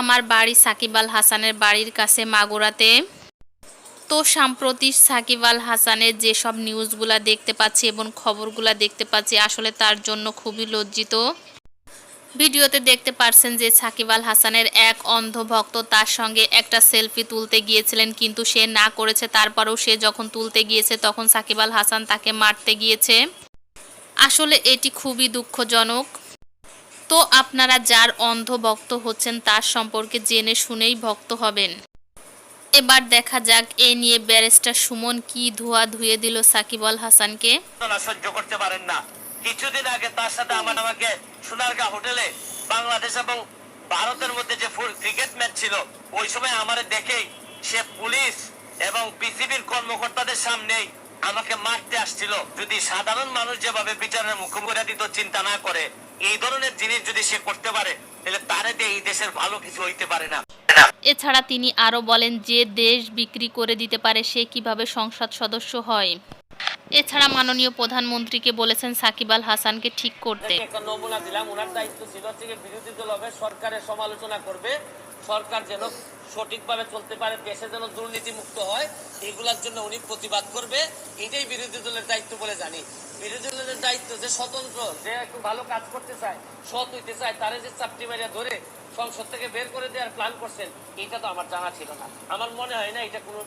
আমার বাড়ি সাকিব আল হাসানের বাড়ির কাছে মাগুরাতে। তো সাম্প্রতিক সাকিব আল হাসানের যেসব নিউজগুলা দেখতে পাচ্ছি এবং খবরগুলা দেখতে পাচ্ছি, আসলে তার জন্য খুবই লজ্জিত। ভিডিওতে দেখতে পারছেন যে সাকিব আল হাসানের এক অন্ধ ভক্ত তার সঙ্গে একটা সেলফি তুলতে গিয়েছিলেন, কিন্তু সে না করেছে। তারপরেও সে যখন তুলতে গিয়েছে, তখন সাকিব আল হাসান তাকে মারতে গিয়েছে। আসলে এটি খুবই দুঃখজনক। তো আপনারা যার অন্ধ ভক্ত হচ্ছেন তার সম্পর্কে জেনে শুনেই ভক্ত হবেন। এবার দেখা যাক এ নিয়ে ব্যারিস্টার সুমন কি ধোয়া ধুয়ে দিল সাকিব আল হাসানকে। সহ্য করতে পারেন না। কিছুদিন আগে তার সাথে আমার আমাকে হোটেলে বাংলাদেশ এবং ভারতের মধ্যে যে ক্রিকেট ম্যাচ ছিল, ওই সময় আমার দেখেই সে পুলিশ এবং বিসিবির কর্মকর্তাদের সামনেই আমাকে মারতে আসছিল। যদি সাধারণ মানুষ যেভাবে বিচারের মুখোমুখি দিত, চিন্তা না করে। এই ধরনের জিনিস যদি সে করতে পারে তাহলে তারে দিয়ে এই দেশের ভালো কিছু হইতে পারে না। এছাড়া তিনি আরও বলেন যে দেশ বিক্রি করে দিতে পারে সে কীভাবে সংসদ সদস্য হয়। এছাড়া মাননীয় প্রধানমন্ত্রীকে বলেছেন সাকিব আল হাসানকে ঠিক করতে। একটা নমুনা দিলাম ওনার দায়িত্ব ছিল হচ্ছে বিরোধী দল হবে সরকারের সমালোচনা করবে সরকার যেন সঠিকভাবে চলতে পারে দেশে যেন দুর্নীতি মুক্ত হয় এগুলার জন্য উনি প্রতিবাদ করবে এটাই বিরোধী দলের দায়িত্ব বলে জানি বিরোধী দলের দায়িত্ব যে স্বতন্ত্র, যে একটু ভালো কাজ করতে চায়, সৎ হইতে চায়, তারা যে চাপটি মারিয়া ধরে সংসদ থেকে বের করে দেওয়ার প্ল্যান করছেন এটা তো আমার জানা ছিল না। আমার মনে হয় না এটা কোনো